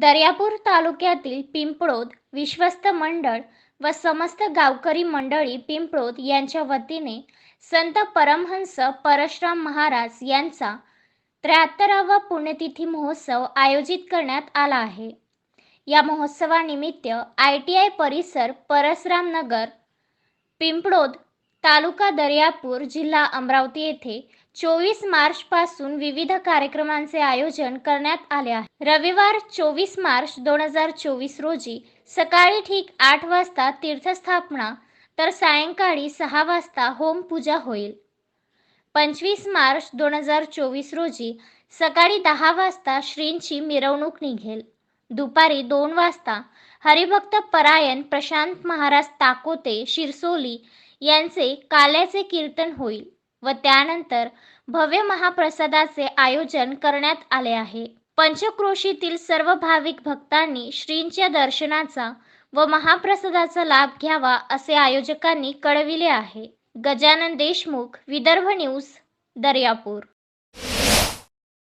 दर्यापूर तालुक्यातील पिंपळोद विश्वस्त मंडळ व समस्त गावकरी मंडळी पिंपळोद यांच्या वतीने संत परमहंस परशुराम महाराज यांचा त्र्याहत्तरावा पुण्यतिथी महोत्सव आयोजित करण्यात आला आहे. या महोत्सवानिमित्त आय टी आय परिसर परसराम नगर पिंपळोद तालुका दर्यापूर जिल्हा अमरावती येथे चोवीस मार्च पासून विविध कार्यक्रमांचे आयोजन करण्यात आले आहे. रविवार चोवीस मार्च दोन हजार चोवीस रोजी सकाळी ठीक आठ वाजता तीर्थस्थापना तर सायंकाळी सहा वाजता होम पूजा होईल. पंचवीस मार्च दोन हजार चोवीस रोजी सकाळी दहा वाजता श्रींची मिरवणूक निघेल. दुपारी दोन वाजता हरिभक्त परायण प्रशांत महाराज ताकोते शिरसोली यांचे काल्याचे कीर्तन होईल व त्यानंतर भव्य महाप्रसादाचे आयोजन करण्यात आले आहे. पंचक्रोशीतील सर्व भाविक भक्तांनी श्रींच्या दर्शनाचा व महाप्रसादाचा लाभ घ्यावा असे आयोजकांनी कळविले आहे. गजानन देशमुख विदर्भ न्यूज दर्यापूर.